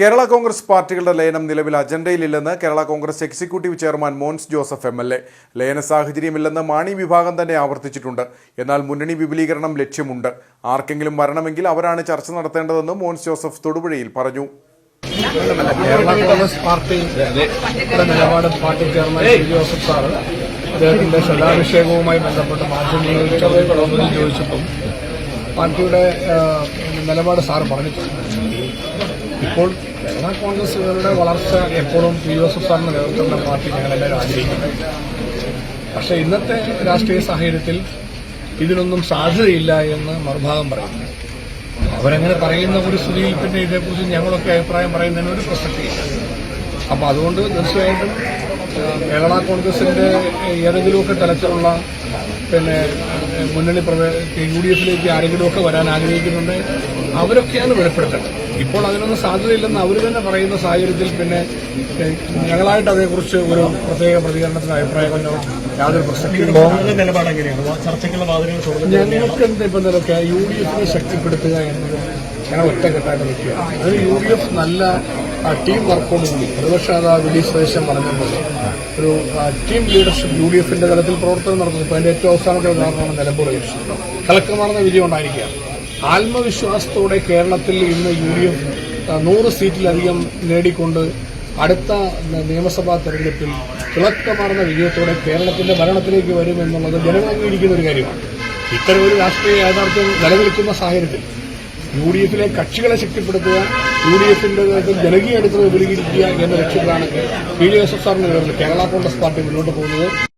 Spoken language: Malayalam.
കേരള കോൺഗ്രസ് പാർട്ടികളുടെ ലയനം നിലവിൽ അജണ്ടയിലില്ലെന്ന് Kerala Congress executive chairman Mons Joseph M L A. ലയന സാഹചര്യമില്ലെന്ന് മാണി വിഭാഗം തന്നെ ആവർത്തിച്ചിട്ടുണ്ട്. എന്നാൽ മുന്നണി വിപുലീകരണം ലക്ഷ്യമുണ്ട്. ആർക്കെങ്കിലും വരണമെങ്കിൽ അവരാണ് ചർച്ച നടത്തേണ്ടതെന്ന് മോൻസ് ജോസഫ് തൊടുപുഴയിൽ പറഞ്ഞു. കേരള കോൺഗ്രസ് പാർട്ടിയുടെ നിലപാടും പാർട്ടി ചെയർമാൻ ജോസഫ് സാറ് അദ്ദേഹത്തിന്റെ ശതാഭിഷേകവുമായി ബന്ധപ്പെട്ട് മാധ്യമങ്ങളിൽ ചോദ്യങ്ങളൊന്നും ചോദിച്ചപ്പം പാർട്ടിയുടെ നിലപാട് സാർ പറഞ്ഞിട്ടുണ്ട്. ഇപ്പോൾ കേരള കോൺഗ്രസുകാരുടെ വളർച്ച എപ്പോഴും പി ജോസഫ് സാറിന്റെ നേതൃത്വത്തിലുള്ള പാർട്ടി ഞങ്ങളെല്ലാവരും ആഗ്രഹിക്കുന്നത് പക്ഷേ ഇന്നത്തെ രാഷ്ട്രീയ സാഹചര്യത്തിൽ ഇതിനൊന്നും സാധ്യതയില്ല എന്ന് മറുഭാഗം പറയുന്നു. അവരങ്ങനെ പറയുന്ന ഒരു സ്ഥിതിയിൽ പിന്നെ ഇതേക്കുറിച്ച് ഞങ്ങളൊക്കെ അഭിപ്രായം പറയുന്നതിന് ഒരു പ്രസക്തിയില്ല. അപ്പം അതുകൊണ്ട് തീർച്ചയായിട്ടും കേരള കോൺഗ്രസിന്റെ ഏതെങ്കിലുമൊക്കെ തലത്തിലുള്ള പിന്നെ മുന്നണി പ്രവേ യു ഡി എഫിലേക്ക് ആരെങ്കിലുമൊക്കെ വരാൻ ആഗ്രഹിക്കുന്നുണ്ട്. അവരൊക്കെയാണ് വെളിപ്പെടുത്തേണ്ടത് ഇപ്പോൾ അതിനൊന്നും സാധ്യതയില്ലെന്ന് അവർ തന്നെ പറയുന്ന സാഹചര്യത്തിൽ പിന്നെ ഞങ്ങളായിട്ട് അതേക്കുറിച്ച് ഒരു പ്രത്യേക പ്രതികരണത്തിന് അഭിപ്രായമല്ലോ യാതൊരു പ്രശ്നം ഞങ്ങൾക്ക് എന്താ ഇപ്പം യു ഡി എഫിനെ ശക്തിപ്പെടുത്തുക എന്നത് ഞങ്ങൾ ഒറ്റക്കെട്ടായിട്ട് നിൽക്കുക. അത് യു ഡി എഫ് നല്ല ടീം വർക്കോടുകൂടി പ്രതിപക്ഷ നേതാവ് ആ ഡി സതീശൻ പറഞ്ഞിട്ടുണ്ട്. ഒരു ടീം ലീഡർഷിപ്പ് യു ഡി എഫിന്റെ തലത്തിൽ പ്രവർത്തനം നടത്തുന്നു ഇപ്പോൾ അതിന്റെ ഏറ്റവും അവസാനത്തെ ഉദാഹരണമാണ് നിലമ്പൂർ ഇലക്ഷൻ കളക്കമാർന്ന വിജയം ഉണ്ടായിരിക്കുക. ആത്മവിശ്വാസത്തോടെ കേരളത്തിൽ ഇന്ന് യു ഡി എഫ് നൂറ് സീറ്റിലധികം നേടിക്കൊണ്ട് അടുത്ത നിയമസഭാ തെരഞ്ഞെടുപ്പിൽ തിളക്കമാർന്ന വിജയത്തോടെ കേരളത്തിന്റെ ഭരണത്തിലേക്ക് വരുമെന്നുള്ളത് ജനങ്ങൾ അംഗീകരിക്കുന്ന ഒരു കാര്യമാണ്. ഇത്തരം ഒരു രാഷ്ട്രീയ യാഥാർത്ഥ്യം നിലനിൽക്കുന്ന സാഹചര്യത്തിൽ യു ഡി എഫിലെ കക്ഷികളെ ശക്തിപ്പെടുത്തുക യു ഡി എഫിന്റെ ജനകീയ അടിത്തറ വിപുലീകരിക്കുക എന്ന ലക്ഷ്യത്തിലാണ് പി ഡി എസ് എഫ് സാറിന്റെ നേതൃത്വത്തിൽ കേരള കോൺഗ്രസ് പാർട്ടി മുന്നോട്ട് പോകുന്നത്.